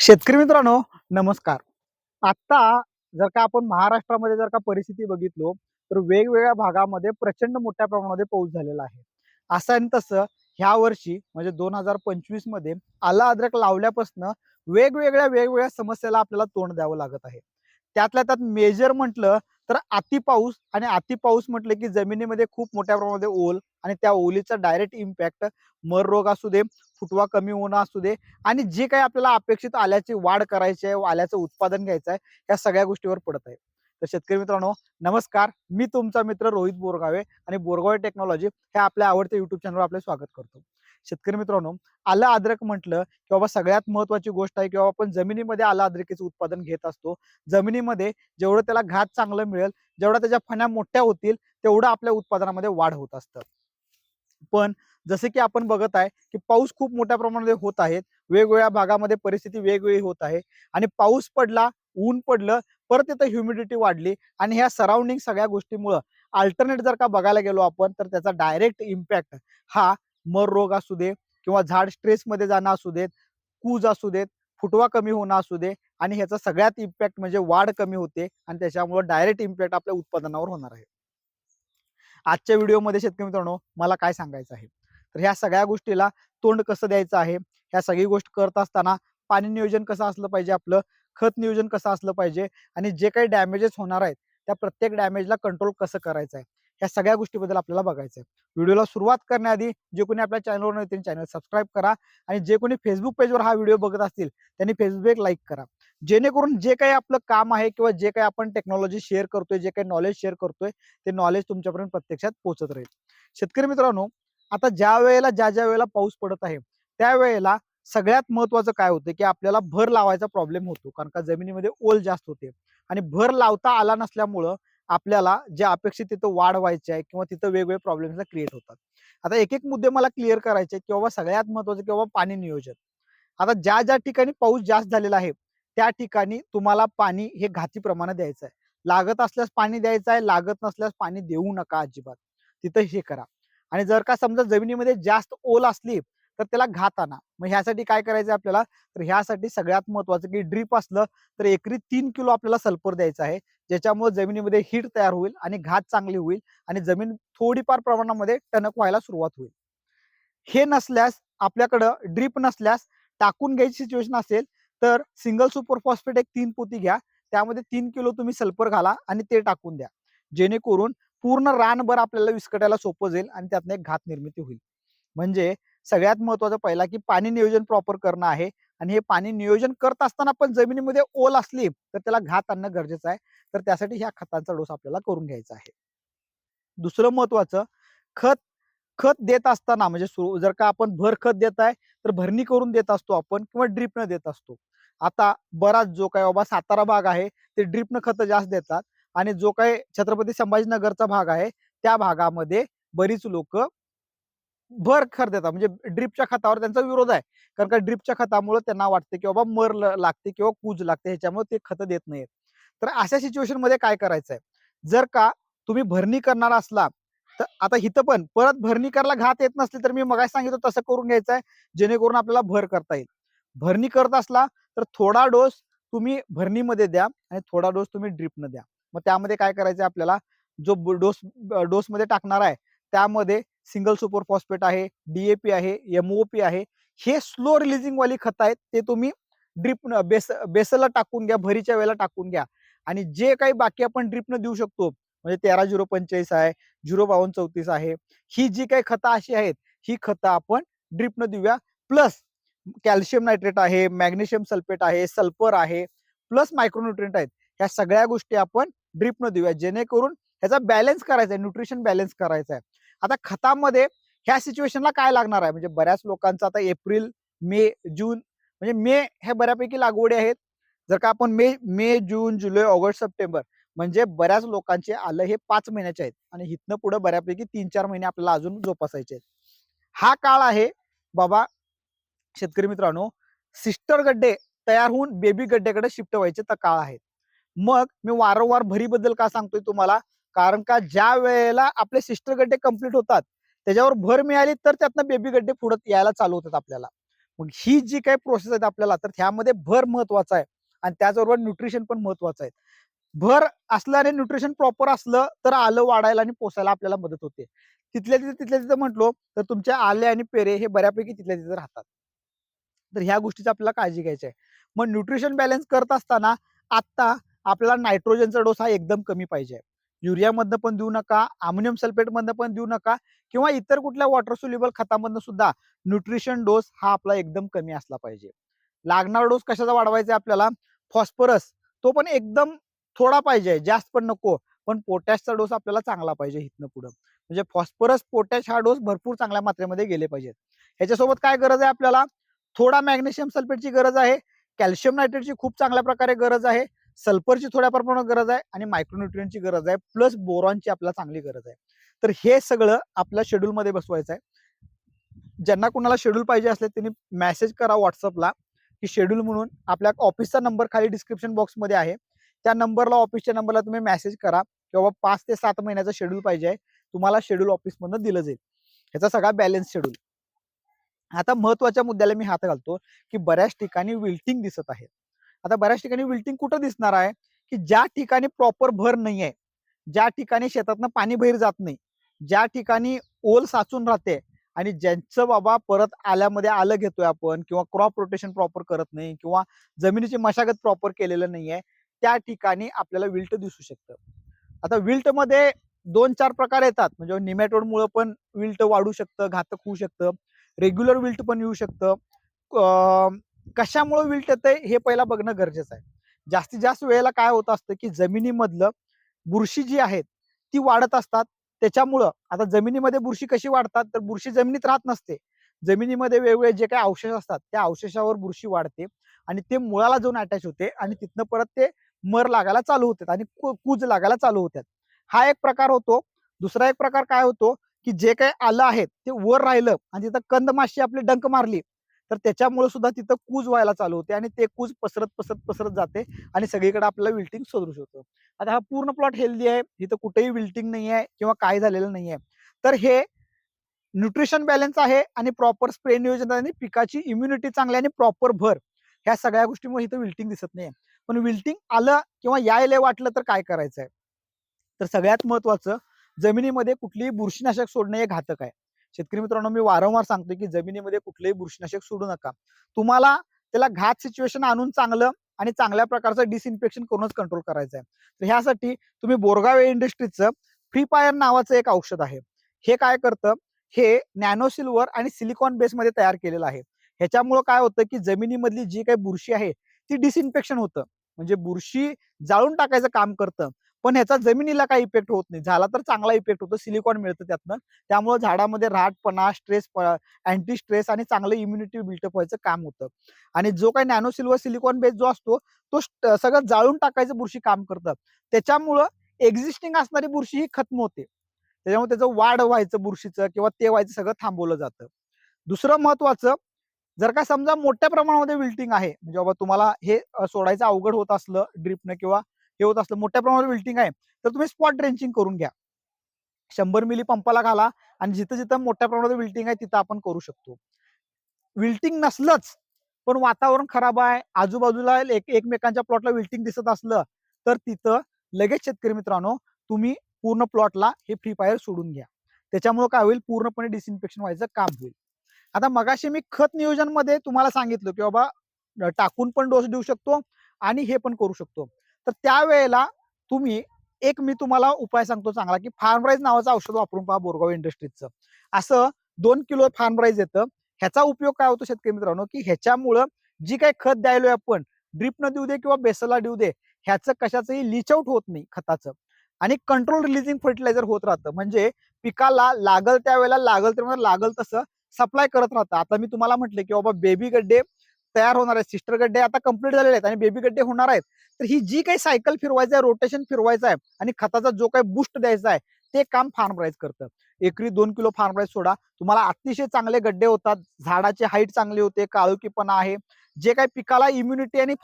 शेतकरी मित्रांनो नमस्कार. आता जर का आपण महाराष्ट्रामध्ये जर का परिस्थिती बघितलो तर वेगवेगळ्या भागामध्ये प्रचंड मोठ्या प्रमाणामध्ये पाऊस झालेला आहे. असं आणि तसं ह्या वर्षी म्हणजे दोन हजार पंचवीसमध्ये आला अद्रक लावल्यापासून वेगवेगळ्या वेगवेगळ्या समस्याला आपल्याला तोंड द्यावं लागत आहे. त्यातल्या त्यात मेजर म्हटलं तर अति पाऊस आणि अति पाऊस म्हटलं की जमिनीमध्ये खूप मोठ्या प्रमाणामध्ये ओल आणि त्या ओलीचा डायरेक्ट इम्पॅक्ट मर रोग असू दे फुटवा कमी होणं असू दे आणि जे काही आपल्याला अपेक्षित आल्याची वाढ करायची आहे आल्याचं उत्पादन घ्यायचं आहे या सगळ्या गोष्टीवर पडत आहे. तर शेतकरी मित्रांनो नमस्कार. मी तुमचा मित्र रोहित बोरगावे आणि बोरगावे टेक्नॉलॉजी हे आपल्या आवडत्या युट्यूब चॅनलवर आपले स्वागत करतो. शेतकरी मित्रांनो आलं अद्रक म्हटलं की बाबा सगळ्यात महत्वाची गोष्ट आहे की बाबा आपण जमिनीमध्ये आलं अद्रकीचं उत्पादन घेत असतो. जमिनीमध्ये जेवढं त्याला घात चांगलं मिळेल जेवढा त्याच्या फण्या मोठ्या होतील तेवढं आपल्या उत्पादनामध्ये वाढ होत असतं. पण जसे की आपण बघत आहे की पाऊस खूप मोठ्या प्रमाणामध्ये होत आहेत वेगवेगळ्या भागामध्ये परिस्थिती वेगवेगळी होत आहे आणि पाऊस पडला ऊन पडलं परत तिथं ह्युमिडिटी वाढली आणि ह्या सराउंडिंग सगळ्या गोष्टीमुळं अल्टरनेट जर का बघायला गेलो आपण तर त्याचा डायरेक्ट इम्पॅक्ट हा मर रोग असू दे किंवा झाड स्ट्रेसमध्ये जाणं असू देत कूज असू देत फुटवा कमी होणं असू दे आणि ह्याचा सगळ्यात इम्पॅक्ट म्हणजे वाढ कमी होते आणि त्याच्यामुळे डायरेक्ट इम्पॅक्ट आपल्या उत्पादनावर होणार आहे. आजच्या व्हिडिओमध्ये शेतकरी मित्रांनो मला काय सांगायचं आहे? तर ह्या सगळ्या गोष्टीला तोंड कसं द्यायचं आहे? ह्या सगळी गोष्ट करत असताना पाणी नियोजन कसं असलं पाहिजे आपलं? खत नियोजन कसं असलं पाहिजे? आणि जे काही डॅमेजेस होणार आहेत त्या प्रत्येक डॅमेजला कंट्रोल कसं करायचं आहे? ह्या सगळ्या गोष्टीबद्दल आपल्याला बघायचं आहे व्हिडिओला सुरुवात करण्याआधी जे कोणी आपल्या चॅनलवर नव्हते चॅनल सबस्क्राईब करा आणि जे कोणी फेसबुक पेजवर हा व्हिडिओ बघत असतील त्यांनी फेसबुक लाईक करा. जेणेकरून जे काही आपलं काम आहे किंवा जे काही आपण टेक्नॉलॉजी शेअर करतोय जे काही नॉलेज शेअर करतोय ते नॉलेज तुमच्यापर्यंत प्रत्यक्षात पोहोचत राहील. शेतकरी मित्रांनो आता ज्या वेळेला ज्या ज्या वेळेला पाऊस पडत आहे त्यावेळेला सगळ्यात महत्वाचं काय होतं की आपल्याला भर लावायचा प्रॉब्लेम होतो कारण का जमिनीमध्ये ओल जास्त होते. आणि भर लावता आला नसल्यामुळं आपल्याला जे अपेक्षित तिथं वाढ व्हायची आहे किंवा तिथं वेगवेगळे प्रॉब्लेम्स क्रिएट होतात. आता एक एक मुद्दे मला क्लिअर करायचे किंवा सगळ्यात महत्वाचं किंवा पाणी नियोजन. आता ज्या ज्या ठिकाणी पाऊस जास्त झालेला आहे त्या ठिकाणी तुम्हाला पाणी हे घाती प्रमाणात द्यायचं आहे. लागत असल्यास पाणी द्यायचं आहे लागत नसल्यास पाणी देऊ नका अजिबात. तिथं हे करा. आणि जर का समजा जमिनीमध्ये जास्त ओल असली तर त्याला घात आणा. मग ह्यासाठी काय करायचं आपल्याला? तर ह्यासाठी सगळ्यात महत्वाचं की ड्रीप असलं तर एकरी तीन किलो आपल्याला सल्फर द्यायचं आहे. ज्याच्यामुळे जमिनीमध्ये हीट तयार होईल आणि घात चांगली होईल आणि जमीन थोडीफार प्रमाणामध्ये टणक व्हायला सुरुवात होईल. हे नसल्यास आपल्याकडं ड्रीप नसल्यास टाकून घ्यायची सिच्युएशन असेल तर सिंगल सुपर फॉस्फेट एक तीन पोती घ्या. त्यामध्ये तीन किलो तुम्ही सल्फर घाला आणि ते टाकून द्या. जेणेकरून पूर्ण रानभर आपल्याला विस्कटायला सोपं जाईल आणि त्यातनं एक घात निर्मिती होईल. म्हणजे सगळ्यात महत्वाचं पहिला की पाणी नियोजन प्रॉपर करणं आहे. आणि हे पाणी नियोजन करत असताना पण जमिनीमध्ये ओल असली तर त्याला घात आणणं गरजेचं आहे. तर त्यासाठी ह्या खतांचा डोस आपल्याला करून घ्यायचा आहे. दुसरं महत्वाचं खत खत देत असताना म्हणजे जर का आपण भर खत देत आहे तर भरणी करून देत असतो आपण किंवा ड्रीपनं देत असतो. आता बराच जो काय बाबा सातारा भाग आहे ते ड्रीपनं खत जास्त देतात. आणि जो काही छत्रपती संभाजीनगरचा भाग आहे त्या भागामध्ये बरीच लोक भर खर देतात. म्हणजे ड्रिपच्या खतावर त्यांचा विरोध आहे. कारण का ड्रिपच्या खतामुळे त्यांना वाटते की बाबा मर लागते किंवा कूज लागते ह्याच्यामुळे ते खत देत नाहीत. तर अशा सिच्युएशनमध्ये काय करायचंय? जर का तुम्ही भरणी करणार असला तर आता इथं पण परत भरणी करायला घात येत नसली तर मी मग सांगितलं तसं करून घ्यायचं आहे जेणेकरून आपल्याला भर करता येईल. भरणी करत असला तर थोडा डोस तुम्ही भरणीमध्ये द्या आणि थोडा डोस तुम्ही ड्रिपनं द्या. मग त्यामध्ये काय करायचं आपल्याला? जो डोस डोसमध्ये टाकणार आहे त्यामध्ये सिंगल सुपर फॉस्फेट आहे डीएपी आहे एमओपी आहे. हे स्लो रिलिजिंग वाली खत आहेत ते तुम्ही ड्रिप बेस बेसला टाकून घ्या भरीच्या वेळेला टाकून घ्या. आणि जे काही बाकी आपण ड्रिपनं देऊ शकतो म्हणजे तेरा झिरो पंचेचाळीस आहे झिरो बावन्न चौतीस आहे ही जी काही खतं अशी आहेत ही खतं आपण ड्रिपनं देऊया. प्लस कॅल्शियम नायट्रेट आहे मॅग्नेशियम सल्फेट आहे सल्फर आहे प्लस मायक्रोन्युट्रिएंट आहेत. ह्या सगळ्या गोष्टी आपण ड्रिपनं देऊया जेणेकरून ह्याचा बॅलन्स करायचा आहे न्यूट्रिशन बॅलन्स करायचा आहे. आता खतामध्ये ह्या सिच्युएशनला काय लागणार आहे? म्हणजे बऱ्याच लोकांचं आता एप्रिल मे जून म्हणजे मे ह्या बऱ्यापैकी लागवडी आहेत. जर का आपण मे मे जून जुलै ऑगस्ट सप्टेंबर म्हणजे बऱ्याच लोकांचे आलं हे पाच महिन्याचे आहेत आणि इथनं पुढे बऱ्यापैकी तीन चार महिने आपल्याला अजून जोपासायचे आहेत. हा काळ आहे बाबा शेतकरी मित्रांनो सिस्टर गड्डे तयार होऊन बेबी गड्ड्याकडे शिफ्ट व्हायचे तर काळ आहे. मग मी वारंवार भरीबद्दल का सांगतोय तुम्हाला? कारण का ज्या वेळेला आपले सिस्टर गड्डे कंप्लीट होतात त्याच्यावर भर मिळाली तर त्यातनं बेबी गड्डे पुढे यायला चालू होतात आपल्याला. मग ही जी काही प्रोसेस आहेत आपल्याला तर त्यामध्ये भर महत्त्वाचा आहे आणि त्याचबरोबर न्यूट्रिशन पण महत्वाचं आहे. भर असल्याने आणि न्यूट्रिशन प्रॉपर असलं तर आलं वाढायला आणि पोसायला आपल्याला मदत होते. तिथल्या तिथे तिथल्या तिथं म्हटलो तर तुमच्या आले आणि पेरे हे बऱ्यापैकी तिथल्या तिथे राहतात. तर ह्या गोष्टीची आपल्याला काळजी घ्यायची आहे. मग न्यूट्रिशन बॅलन्स करत असताना आत्ता आपल्याला नायट्रोजनचा डोस हा एकदम कमी पाहिजे युरियामधनं पण देऊ नका अमोनियम सल्फेटमधनं पण देऊ नका किंवा इतर कुठल्या वॉटर सोल्युबल खतामधनं सुद्धा न्यूट्रिशन डोस हा आपला एकदम कमी असला पाहिजे. लागणारा डोस कशाचा वाढवायचा आहे आपल्याला? फॉस्फरस तो पण एकदम थोडा पाहिजे जास्त पण नको पण पोटॅशचा डोस आपल्याला चांगला पाहिजे इथनं पुढं. म्हणजे फॉस्फरस पोटॅश हा डोस भरपूर चांगल्या मात्रेमध्ये गेले पाहिजेत. ह्याच्यासोबत काय गरज आहे आपल्याला? थोडा मॅग्नेशियम सल्फेटची गरज आहे कॅल्शियम नायट्रेटची खूप चांगल्या प्रकारे गरज आहे सल्फरची थोड्या प्रमाणात गरज आहे आणि मायक्रोन्युट्रियनची गरज आहे प्लस बोरॉनची आपल्याला चांगली गरज आहे. तर हे सगळं आपल्या शेड्यूलमध्ये बसवायचं आहे. ज्यांना कुणाला शेड्यूल पाहिजे असले त्यांनी मेसेज करा व्हॉट्सअपला की शेड्यूल म्हणून. आपल्या ऑफिसचा नंबर खाली डिस्क्रिप्शन बॉक्समध्ये आहे. त्या नंबरला ऑफिसच्या नंबरला तुम्ही मेसेज करा किंवा पाच ते सात महिन्याचा शेड्यूल पाहिजे आहे. तुम्हाला शेड्यूल ऑफिसमधनं दिलं जाईल. ह्याचा सगळा बॅलन्स शेड्यूल. आता महत्त्वाच्या मुद्द्याला मी हात घालतो की बऱ्याच ठिकाणी विल्टिंग दिसत आहे. आता बऱ्याच ठिकाणी विल्टिंग कुठं दिसणार आहे? की ज्या ठिकाणी प्रॉपर भर नाही आहे ज्या ठिकाणी शेतातनं पाणी बाहेर जात नाही ज्या ठिकाणी ओल साचून राहते आणि ज्यांचं बाबा परत आल्यामध्ये आलं घेतोय आपण किंवा क्रॉप रोटेशन प्रॉपर करत नाही किंवा जमिनीची मशागत प्रॉपर केलेलं नाहीये त्या ठिकाणी आपल्याला विल्ट दिसू शकतं. आता विल्टमध्ये दोन चार प्रकार येतात. म्हणजे निमॅटोड मुळे पण विल्ट वाढू शकतं घातक होऊ शकतं. रेग्युलर विल्ट पण येऊ शकतं. कशामुळे विल्ट आहे हे पहिला बघणं गरजेचं आहे. जास्तीत जास्त वेळेला काय होत असतं की जमिनीमधलं बुरशी जी आहेत ती वाढत असतात. त्याच्यामुळं आता जमिनीमध्ये बुरशी कशी वाढतात? तर बुरशी जमिनीत राहत नसते. जमिनीमध्ये वेगवेगळे जे काही अवशेष असतात त्या अवशेषावर बुरशी वाढते आणि ते मुळाला जाऊन अटॅच होते आणि तिथनं परत ते मर लागायला चालू होतात आणि कु- कूज लागायला चालू होतात. हा एक प्रकार होतो. दुसरा एक प्रकार काय होतो की जे काही आलं आहे ते वर राहिलं आणि तिथं कंद माशी आपली डंक मारली तर त्याच्यामुळे सुद्धा तिथं कूज व्हायला चालू होते आणि ते कूज पसरत पसरत पसरत जाते आणि सगळीकडे आपल्याला विल्टिंग सदृश होतं. आता हा पूर्ण प्लॉट हेल्दी आहे इथं कुठेही विल्टिंग नाही आहे किंवा काय झालेलं नाही आहे तर हे न्यूट्रिशन बॅलन्स आहे आणि प्रॉपर स्प्रे नियोजन आणि पिकाची इम्युनिटी चांगली आणि प्रॉपर भर ह्या सगळ्या गोष्टीमुळे इथं विल्टिंग दिसत नाही पण विल्टिंग आलं किंवा यायला वाटलं तर काय करायचं आहे तर सगळ्यात महत्वाचं जमिनीमध्ये कुठलीही बुरशीनाशक सोडणं हे घातक आहे. शेतकरी मित्रांनो मी वारंवार सांगतो की जमिनीमध्ये कुठलेही बुरशीनाशक सोडू नका. तुम्हाला त्याला घात सिच्युएशन आणून चांगलं आणि चांगल्या प्रकारचं डिसइन्फेक्शन करूनच कंट्रोल करायचं आहे. तर ह्यासाठी तुम्ही बोरगाव इंडस्ट्रीजचं फ्री फायर नावाचं एक औषध आहे. हे काय करतं? हे नॅनो सिल्वर आणि सिलिकॉन बेसमध्ये तयार केलेलं आहे. ह्याच्यामुळं काय होतं की जमिनीमधली जी काही बुरशी आहे ती डिसइन्फेक्शन होतं. म्हणजे बुरशी जाळून टाकायचं काम करतं. पण ह्याचा जमिनीला काही इफेक्ट होत नाही. झाला तर चांगला इफेक्ट होतो. सिलिकॉन मिळतं त्यातनं. त्यामुळे झाडामध्ये राहटपणा स्ट्रेस अँटी स्ट्रेस आणि चांगलं इम्युनिटी बिल्टअप व्हायचं काम होतं. आणि जो काही नॅनो सिल्वर सिलिकॉन बेस जो असतो तो सगळं जाळून टाकायचं बुरशी काम करतं. त्याच्यामुळं एक्झिस्टिंग असणारी बुरशी ही खत्म होते. त्याच्यामुळे त्याचं वाढ व्हायचं बुरशीचं किंवा ते व्हायचं सगळं थांबवलं जातं. दुसरं महत्वाचं जर का समजा मोठ्या प्रमाणामध्ये विल्टिंग आहे म्हणजे बाबा तुम्हाला हे सोडायचं अवघड होत असलं ड्रिपनं किंवा हे होत असलं मोठ्या प्रमाणावर विल्टिंग आहे तर तुम्ही स्पॉट ड्रेंचिंग करून घ्या. शंभर मिली पंपाला घाला आणि जिथं जिथं मोठ्या प्रमाणात विल्टिंग आहे तिथं आपण करू शकतो. विल्टिंग नसलंच पण वातावरण खराब आहे आजूबाजूला एक एकमेकांच्या प्लॉटला विल्टिंग दिसत असलं तर तिथं लगेच शेतकरी मित्रांनो तुम्ही पूर्ण प्लॉटला हे फ्री फायर सोडून घ्या. त्याच्यामुळे काय होईल? पूर्णपणे डिसइन्फेक्शन व्हायचं काम होईल. आता मगाशी मी खत नियोजनमध्ये तुम्हाला सांगितलं की बाबा टाकून पण डोस देऊ शकतो आणि हे पण करू शकतो. तर त्यावेळेला तुम्ही एक मी तुम्हाला उपाय सांगतो चांगला की फार्मराईज नावाचं औषध वापरून पहा बोरगाव इंडस्ट्रीजचं असं दोन किलो फार्मराईज येतं. ह्याचा उपयोग काय होतो शेतकरी मित्रांनो? की ह्याच्यामुळं जी काही खत द्यायलोय आपण ड्रिप न देऊ दे किंवा बेसला देऊ दे ह्याचं कशाचंही लिच आउट होत नाही खताचं. आणि कंट्रोल रिलीजिंग फर्टिलायझर होत राहतं. म्हणजे पिकाला लागल त्यावेळेला लागल तर लागल तसं सप्लाय करत राहतं. आता मी तुम्हाला म्हटलं की बाबा बेबी गड्डे तयार होणार आहेत. सिस्टर गड्डे आता कंप्लीट झालेले आहेत आणि बेबी गड्डे होणार आहेत. तर ही जी काही सायकल फिरवायचं आहे रोटेशन फिरवायचं आहे आणि खताचा जो काही बुस्ट द्यायचा आहे ते काम फार्मराईज करतं. एकरी दोन किलो फार्मराईज सोडा. तुम्हाला अतिशय चांगले गड्डे होतात. झाडाची हाईट चांगली होते काळुकीपणा आहे. जे काही पिकाला इम्युनिटी आणि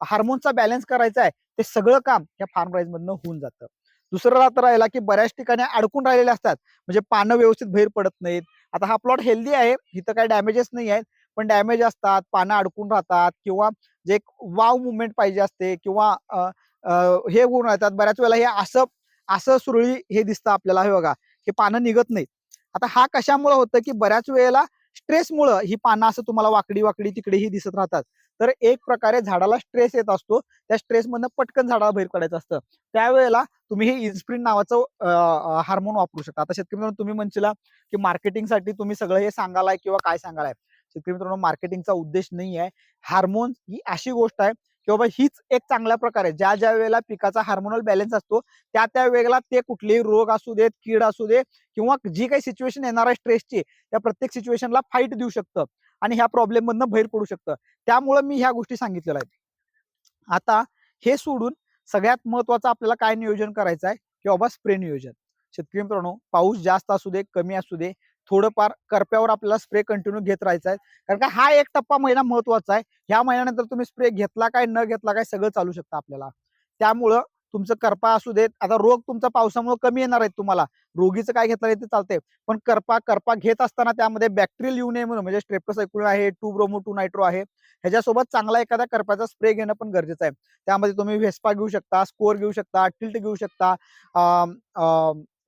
हार्मोनचा बॅलन्स करायचा आहे ते सगळं काम या फार्मराईज मधनं होऊन जातं. दुसरं राहतं राहिला की बऱ्याच ठिकाणी अडकून राहिलेले असतात. म्हणजे पानं व्यवस्थित बाहेर पडत नाहीत. आता हा प्लॉट हेल्दी आहे. इथं काही डॅमेजेस नाही आहेत. पण डॅमेज असतात पानं अडकून राहतात किंवा जे वाव मुवमेंट पाहिजे असते किंवा हे होऊन राहतात बऱ्याच वेळेला हे असं असं सुरळी हे दिसतं आपल्याला. हे बघा हे पानं निघत नाहीत. आता हा कशामुळे होतं की बऱ्याच वेळेला स्ट्रेसमुळं ही पानं असं तुम्हाला वाकडी वाकडी तिकडेही दिसत राहतात. तर एक प्रकारे झाडाला स्ट्रेस येत असतो त्या स्ट्रेसमधनं पटकन झाडाला बाहेर काढायचं असतं. त्यावेळेला तुम्ही हे इन्स्प्रिन नावाचं हार्मोन वापरू शकता. आता शेतकरी तुम्ही म्हणशीला की मार्केटिंगसाठी तुम्ही सगळं हे सांगालाय किंवा काय सांगालाय? शेतकरी मित्रांनो मार्केटिंगचा उद्देश नाही आहे. हार्मोन ही अशी गोष्ट आहे की बाबा हीच एक चांगल्या प्रकारे ज्या ज्या वेळेला पिकाचा हार्मोनल बॅलन्स असतो त्या त्या वेळेला ते कुठलेही रोग असू देत कीड असू दे किंवा जी काही सिच्युएशन येणार आहे स्ट्रेसची त्या प्रत्येक सिच्युएशनला फाईट देऊ शकतं आणि ह्या प्रॉब्लेम मधनं बाहेर पडू शकतं. त्यामुळं मी ह्या गोष्टी सांगितलेल्या आहेत. आता हे सोडून सगळ्यात महत्वाचं आपल्याला काय नियोजन करायचं आहे? की बाबा स्प्रे नियोजन. शेतकरी मित्रांनो पाऊस जास्त असू दे कमी असू दे थोडंफार करप्यावर आपल्याला स्प्रे कंटिन्यू घेत राहायचा आहे. कारण का हा एक टप्पा महिना महत्त्वाचा आहे. ह्या महिन्यानंतर तुम्ही स्प्रे घेतला काय न घेतला काय सगळं चालू शकतं आपल्याला. त्यामुळं तुमचं करपा असू देत. आता रोग तुमचा पावसामुळे कमी येणार आहेत तुम्हाला. रोगीचं काय घेतलं ते चालतंय. पण करपा करपा घेत असताना त्यामध्ये बॅक्टेरियल येऊ नये म्हणून म्हणजे स्ट्रेप्टोसायक्लोन आहे टू ब्रोमो टू नायट्रो आहे ह्याच्यासोबत चांगला एखाद्या करपाचा स्प्रे घेणं पण गरजेचं आहे. त्यामध्ये तुम्ही व्हेस्पा घेऊ शकता स्कोर घेऊ शकता टिल्ट घेऊ शकता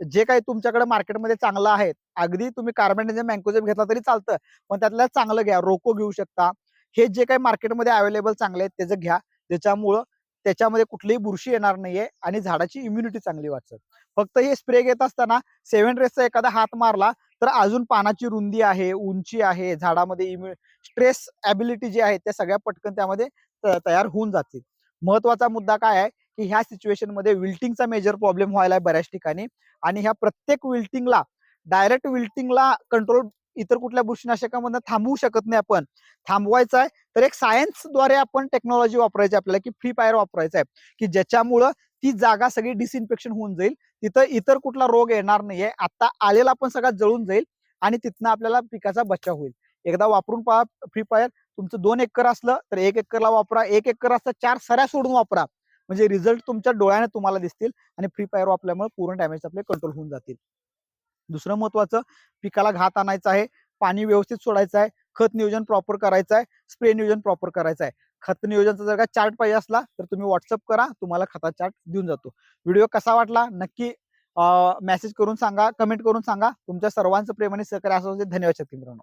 जे काही तुमच्याकडे मार्केटमध्ये चांगलं आहे अगदी तुम्ही कार्बन मँकोजेम घेतला तरी चालतं पण त्यातलं चांगलं घ्या रोको घेऊ शकता. हे जे काही मार्केटमध्ये अवेलेबल चांगले आहेत त्याचं घ्या. त्याच्यामुळं त्याच्यामध्ये कुठलीही बुरशी येणार नाहीये आणि झाडाची इम्युनिटी चांगली वाटतं फक्त हे स्प्रे घेत असताना सेव्हन रेसचा एखादा हात मारला तर अजून पानाची रुंदी आहे उंची आहे झाडामध्ये इम्यु स्ट्रेस ॲबिलिटी जी आहे त्या सगळ्या पटकन त्यामध्ये तयार होऊन जातील. महत्त्वाचा मुद्दा काय आहे? की ह्या सिच्युएशनमध्ये विल्टिंगचा मेजर प्रॉब्लेम व्हायला आहे बऱ्याच ठिकाणी. आणि ह्या प्रत्येक विल्टिंगला डायरेक्ट विल्टिंगला कंट्रोल इतर कुठल्या बुरशीनाशकामधून थांबवू शकत नाही आपण. थांबवायचं आहे तर एक सायन्सद्वारे आपण टेक्नॉलॉजी वापरायची आपल्याला की फ्री फायर वापरायचं आहे की ज्याच्यामुळं ती जागा सगळी डिसइन्फेक्शन होऊन जाईल. तिथं इतर कुठला रोग येणार नाहीये. आता आलेला पण सगळा जळून जाईल आणि तिथनं आपल्याला पिकाचा बचाव होईल. एकदा वापरून पहा फ्री फायर तुमचं दोन एकर असलं तर एक एकरला वापरा. एक एकर असलं चार सऱ्या सोडून वापरा. म्हणजे रिझल्ट तुमच्या डोळ्याने तुम्हाला दिसतील आणि फ्री फायर वापरल्यामुळे पूर्ण डॅमेज आपले कंट्रोल होऊन जातील. दुसरं महत्वाचं पिकाला घात आणायचं आहे पाणी व्यवस्थित सोडायचं आहे खत नियोजन प्रॉपर करायचं आहे स्प्रे नियोजन प्रॉपर करायचं आहे. खत नियोजनचा जर का चार्ट पाहिजे असला तर तुम्ही व्हॉट्सअप करा तुम्हाला खता चार्ट देऊन जातो. व्हिडिओ कसा वाटला? नक्की मेसेज करून सांगा कमेंट करून सांगा. तुमच्या सर्वांचं प्रेम आणि सहकार्य असं धन्यवाद मित्रांनो.